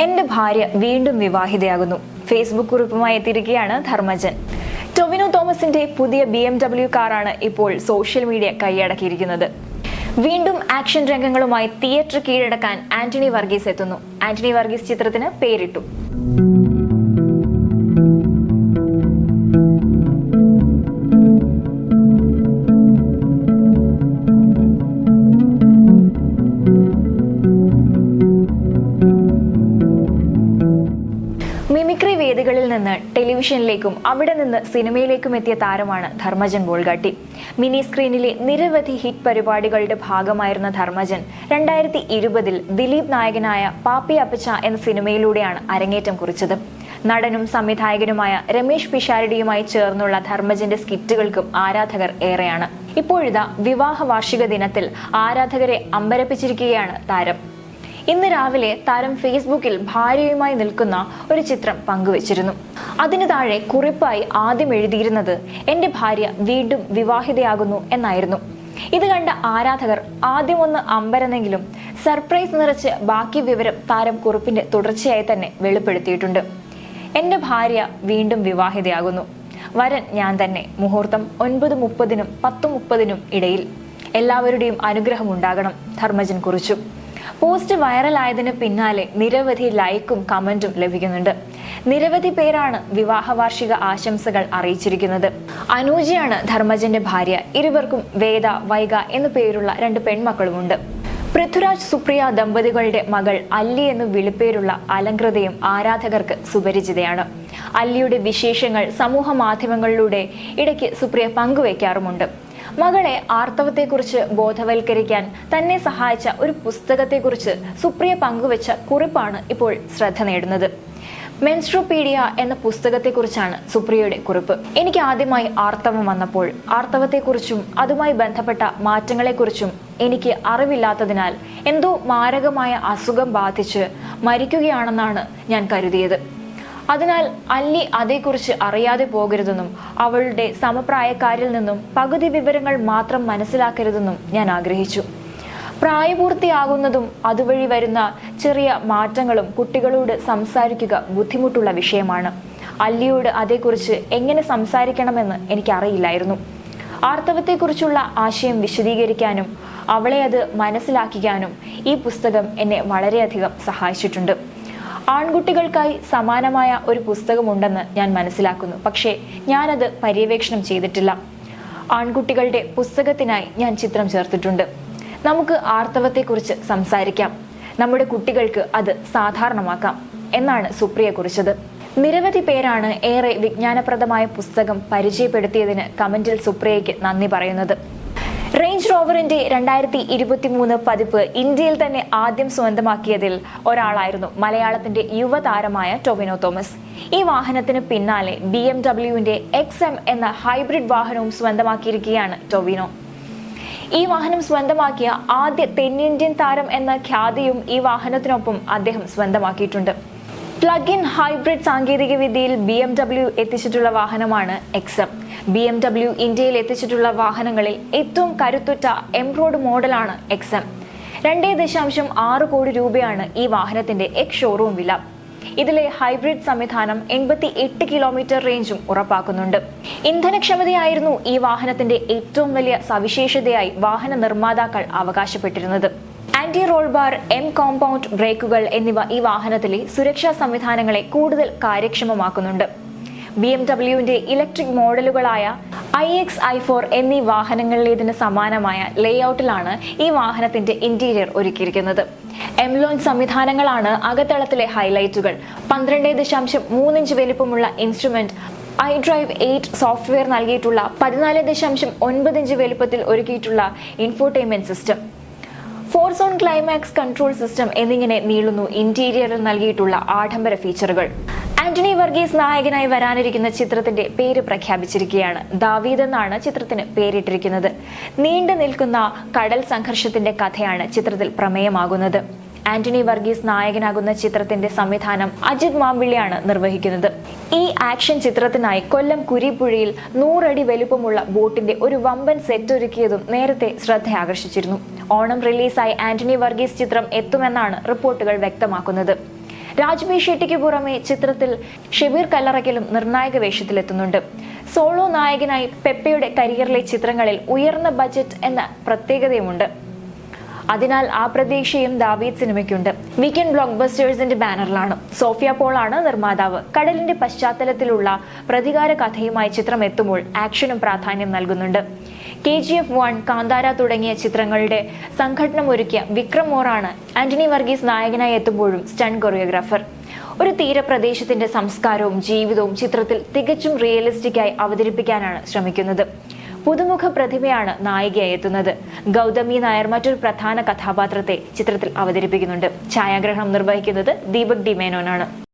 എന്റെ ഭാര്യ വീണ്ടും വിവാഹിതയാകുന്നു. ഫേസ്ബുക്ക് കുറിപ്പുമായി എത്തിയിരിക്കുകയാണ് ധർമ്മജൻ. ടൊവിനോ തോമസിന്റെ പുതിയ ബി എം ഡബ്ല്യു കാറാണ് ഇപ്പോൾ സോഷ്യൽ മീഡിയ കൈയടക്കിയിരിക്കുന്നത്. വീണ്ടും ആക്ഷൻ രംഗങ്ങളുമായി തിയേറ്റർ കീഴടക്കാൻ ആന്റണി വർഗീസ് എത്തുന്നു. ആന്റണി വർഗീസ് ചിത്രത്തിന് പേരിട്ടു. നിന്ന് ടെലിവിഷനിലേക്കും അവിടെ നിന്ന് സിനിമയിലേക്കും എത്തിയ താരമാണ് ധർമ്മജൻ ബോൾഗാട്ടി. മിനി സ്ക്രീനിലെ നിരവധി ഹിറ്റ് പരിപാടികളുടെ ഭാഗമായിരുന്ന ധർമ്മജൻ രണ്ടായിരത്തി ഇരുപതിൽ ദിലീപ് നായകനായ പാപ്പി അപ്പച്ച എന്ന സിനിമയിലൂടെയാണ് അരങ്ങേറ്റം കുറിച്ചത്. നടനും സംവിധായകനുമായ രമേഷ് പിഷാരടിയുമായി ചേർന്നുള്ള ധർമ്മജന്റെ സ്കിറ്റുകൾക്കും ആരാധകർ ഏറെയാണ്. ഇപ്പോഴിതാ വിവാഹ വാർഷിക ദിനത്തിൽ ആരാധകരെ അമ്പരപ്പിച്ചിരിക്കുകയാണ് താരം. ഇന്ന് രാവിലെ താരം ഫേസ്ബുക്കിൽ ഭാര്യയുമായി നിൽക്കുന്ന ഒരു ചിത്രം പങ്കുവച്ചിരുന്നു. അതിനു താഴെ കുറിപ്പായി ആദ്യം എഴുതിയിരുന്നത് എന്റെ ഭാര്യ വീണ്ടും വിവാഹിതയാകുന്നു എന്നായിരുന്നു. ഇത് കണ്ട ആരാധകർ ആദ്യം ഒന്ന് അമ്പരന്നെങ്കിലും സർപ്രൈസ് നിറച്ച് ബാക്കി വിവരം താരം കുറിപ്പിന്റെ തുടർച്ചയായി തന്നെ വെളിപ്പെടുത്തിയിട്ടുണ്ട്. എന്റെ ഭാര്യ വീണ്ടും വിവാഹിതയാകുന്നു. വരൻ ഞാൻ തന്നെ മുഹൂർത്തം ഒൻപത് മുപ്പതിനും പത്ത് മുപ്പതിനും ഇടയിൽ. എല്ലാവരുടെയും അനുഗ്രഹം ഉണ്ടാകണം ധർമ്മജൻ കുറിച്ചു. പോസ്റ്റ് വൈറലായതിന് പിന്നാലെ നിരവധി ലൈക്കും കമന്റും ലഭിക്കുന്നുണ്ട്. നിരവധി പേരാണ് വിവാഹ വാർഷിക ആശംസകൾ അറിയിച്ചിരിക്കുന്നത്. അനൂജയാണ് ധർമ്മജന്റെ ഭാര്യ. ഇരുവർക്കും വേദ വൈഗ എന്നു പേരുള്ള രണ്ട് പെൺമക്കളുമുണ്ട്. പൃഥ്വിരാജ് സുപ്രിയ ദമ്പതികളുടെ മകൾ അല്ലി എന്നു വിളിപ്പേരുള്ള അലങ്കൃതയും ആരാധകർക്ക് സുപരിചിതയാണ്. അല്ലിയുടെ വിശേഷങ്ങൾ സമൂഹ മാധ്യമങ്ങളിലൂടെ ഇടയ്ക്ക് സുപ്രിയ പങ്കുവയ്ക്കാറുമുണ്ട് മകളെ ആർത്തവത്തെക്കുറിച്ച് ബോധവൽക്കരിക്കാൻ തന്നെ സഹായിച്ച ഒരു പുസ്തകത്തെക്കുറിച്ച് സുപ്രിയ പങ്കുവച്ച കുറിപ്പാണ് ഇപ്പോൾ ശ്രദ്ധ നേടുന്നത്. മെൻസ്ട്രോപീഡിയ എന്ന പുസ്തകത്തെക്കുറിച്ചാണ് സുപ്രിയയുടെ കുറിപ്പ്. എനിക്ക് ആദ്യമായി ആർത്തവം വന്നപ്പോൾ ആർത്തവത്തെക്കുറിച്ചും അതുമായി ബന്ധപ്പെട്ട മാറ്റങ്ങളെക്കുറിച്ചും എനിക്ക് അറിവില്ലാത്തതിനാൽ എന്തോ മാരകമായ അസുഖം ബാധിച്ച് മരിക്കുകയാണെന്നാണ് ഞാൻ കരുതിയത്. അതിനാൽ അല്ലി അതേക്കുറിച്ച് അറിയാതെ പോകരുതെന്നും അവളുടെ സമപ്രായക്കാരിൽ നിന്നും പകുതി വിവരങ്ങൾ മാത്രം മനസ്സിലാക്കരുതെന്നും ഞാൻ ആഗ്രഹിച്ചു. പ്രായപൂർത്തിയാകുന്നതും അതുവഴി വരുന്ന ചെറിയ മാറ്റങ്ങളും കുട്ടികളോട് സംസാരിക്കുക ബുദ്ധിമുട്ടുള്ള വിഷയമാണ്. അല്ലിയോട് അതേക്കുറിച്ച് എങ്ങനെ സംസാരിക്കണമെന്ന് എനിക്കറിയില്ലായിരുന്നു. ആർത്തവത്തെക്കുറിച്ചുള്ള ആശയം വിശദീകരിക്കാനും അവളെ അത് മനസ്സിലാക്കിക്കാനും ഈ പുസ്തകം എന്നെ വളരെയധികം സഹായിച്ചിട്ടുണ്ട്. ആൺകുട്ടികൾക്കായി സമാനമായ ഒരു പുസ്തകമുണ്ടെന്ന് ഞാൻ മനസ്സിലാക്കുന്നു. പക്ഷേ ഞാനത് പര്യവേക്ഷണം ചെയ്തിട്ടില്ല. ആൺകുട്ടികളുടെ പുസ്തകത്തിനായി ഞാൻ ചിത്രം ചേർത്തിട്ടുണ്ട്. നമുക്ക് ആർത്തവത്തെക്കുറിച്ച് സംസാരിക്കാം. നമ്മുടെ കുട്ടികൾക്ക് അത് സാധാരണമാക്കാം എന്നാണ് സുപ്രിയ കുറിച്ചത്. നിരവധി പേരാണ് ഏറെ വിജ്ഞാനപ്രദമായ പുസ്തകം പരിചയപ്പെടുത്തിയതിന് കമന്റിൽ സുപ്രിയയ്ക്ക് നന്ദി പറയുന്നത്. റേഞ്ച് റോവറിന്റെ രണ്ടായിരത്തി ഇരുപത്തി മൂന്ന് പതിപ്പ് ഇന്ത്യയിൽ തന്നെ ആദ്യം സ്വന്തമാക്കിയതിൽ ഒരാളായിരുന്നു മലയാളത്തിന്റെ യുവതാരമായ ടൊവിനോ തോമസ്. ഈ വാഹനത്തിന് പിന്നാലെ ബി എം ഡബ്ല്യുവിന്റെ എക്സ് എം എന്ന ഹൈബ്രിഡ് വാഹനവും സ്വന്തമാക്കിയിരിക്കുകയാണ് ടൊവിനോ. ഈ വാഹനം സ്വന്തമാക്കിയ ആദ്യ തെന്നിന്ത്യൻ താരം എന്ന ഖ്യാതിയും ഈ വാഹനത്തിനൊപ്പം അദ്ദേഹം സ്വന്തമാക്കിയിട്ടുണ്ട്. പ്ലഗ് ഇൻ ഹൈബ്രിഡ് സാങ്കേതിക വിദ്യയിൽ ബി എം ഡബ്ല്യു എത്തിച്ചിട്ടുള്ള വാഹനമാണ് എക്സം ബി എം ഡബ്ല്യു ഇന്ത്യയിൽ എത്തിച്ചിട്ടുള്ള വാഹനങ്ങളിൽ ഏറ്റവും കരുത്തുറ്റ എംറോഡ് മോഡലാണ് എക്സം രണ്ടേ ദശാംശം ആറ് കോടി രൂപയാണ് ഈ വാഹനത്തിന്റെ എക്സ് ഷോറൂം വില. ഇതിലെ ഹൈബ്രിഡ് സംവിധാനം എൺപത്തി എട്ട് കിലോമീറ്റർ റേഞ്ചും ഉറപ്പാക്കുന്നുണ്ട്. ഇന്ധനക്ഷമതയായിരുന്നു ഈ വാഹനത്തിന്റെ ഏറ്റവും വലിയ സവിശേഷതയായി വാഹന നിർമ്മാതാക്കൾ അവകാശപ്പെട്ടിരുന്നത്. Anti roll bar M compound ബ്രേക്കുകൾ എന്നിവ ഈ വാഹനത്തിലെ സുരക്ഷാ സംവിധാനങ്ങളെ കൂടുതൽ കാര്യക്ഷമമാക്കുന്നുണ്ട്. ബി എം ഡബ്ല്യുവിന്റെ ഇലക്ട്രിക് മോഡലുകളായ ഐ എക്സ് ഐ ഫോർ എന്നീ വാഹനങ്ങളിലേതിന് സമാനമായ ലേഔട്ടിലാണ് ഈ വാഹനത്തിന്റെ ഇന്റീരിയർ ഒരുക്കിയിരിക്കുന്നത്. എംലോൺ സംവിധാനങ്ങളാണ് അകത്തളത്തിലെ ഹൈലൈറ്റുകൾ പന്ത്രണ്ട് ദശാംശം മൂന്നിഞ്ച് വലിപ്പമുള്ള instrument I drive eight software നൽകിയിട്ടുള്ള പതിനാല് ദശാംശം ഒൻപത് ഇഞ്ച് വലിപ്പത്തിൽ ഒരുക്കിയിട്ടുള്ള infotainment system four zone climate control system എന്നിങ്ങനെ നീളുന്നു. ഇന്റീരിയറിൽ നൽകിയിട്ടുള്ള ആഡംബര ഫീച്ചറുകൾ ആന്റണി വർഗീസ് നായകനായി വരാനിരിക്കുന്ന ചിത്രത്തിന്റെ പേര് പ്രഖ്യാപിച്ചിരിക്കുകയാണ്. ദാവീദ് എന്നാണ് ചിത്രത്തിന് പേരിട്ടിരിക്കുന്നത്. നീണ്ടു നിൽക്കുന്ന കടൽ സംഘർഷത്തിന്റെ കഥയാണ് ചിത്രത്തിൽ പ്രമേയമാകുന്നത്. ആന്റണി വർഗീസ് നായകനാകുന്ന ചിത്രത്തിന്റെ സംവിധാനം അജിത് മാമ്പിള്ളിയാണ് നിർവഹിക്കുന്നത്. ഈ ആക്ഷൻ ചിത്രത്തിനായി കൊല്ലം കുരിപ്പുഴയിൽ നൂറടി വലുപ്പമുള്ള ബോട്ടിന്റെ ഒരു വമ്പൻ സെറ്റ് ഒരുക്കിയതും നേരത്തെ ശ്രദ്ധ ആകർഷിച്ചിരുന്നു ഓണം റിലീസായി ആന്റണി വർഗീസ് ചിത്രം എത്തുമെന്നാണ് റിപ്പോർട്ടുകൾ വ്യക്തമാക്കുന്നത്. രാജ്ബി ഷെട്ടിക്ക് പുറമെ ചിത്രത്തിൽ ഷെബീർ കല്ലറയ്ക്കലും നിർണായക വേഷത്തിലെത്തുന്നുണ്ട്. സോളോ നായകനായി പെപ്പയുടെ കരിയറിലെ ചിത്രങ്ങളിൽ ഉയർന്ന ബജറ്റ് എന്ന പ്രത്യേകതയുമുണ്ട്. അതിനാൽ ആ പ്രതീക്ഷയും ദാവീദ് സിനിമയ്ക്കുണ്ട്. വീക്കെൻഡ് ബ്ലോക്ക് ബസ്റ്റേഴ്സിന്റെ ബാനറിലാണ്. സോഫിയ പോളാണ് നിർമ്മാതാവ്. കടലിന്റെ പശ്ചാത്തലത്തിലുള്ള പ്രതികാര കഥയുമായി ചിത്രം എത്തുമ്പോൾ ആക്ഷനും പ്രാധാന്യം നൽകുന്നുണ്ട്. K G F one Kantara തുടങ്ങിയ ചിത്രങ്ങളുടെ സംഘടനമൊരുക്കിയ വിക്രം മോറാണ് ആന്റണി വർഗീസ് നായകനായി എത്തുമ്പോഴും സ്റ്റൺ കൊറിയോഗ്രാഫർ. ഒരു തീരപ്രദേശത്തിന്റെ സംസ്കാരവും ജീവിതവും ചിത്രത്തിൽ തികച്ചും റിയലിസ്റ്റിക്കായി അവതരിപ്പിക്കാനാണ് ശ്രമിക്കുന്നത്. പുതുമുഖ പ്രതിമയാണ് നായികയായി എത്തുന്നത്. ഗൗതമി നായർ മറ്റൊരു പ്രധാന കഥാപാത്രത്തെ ചിത്രത്തിൽ അവതരിപ്പിക്കുന്നുണ്ട്. ഛായാഗ്രഹണം നിർവഹിക്കുന്നത് ദീപക് ഡി മേനോനാണ്.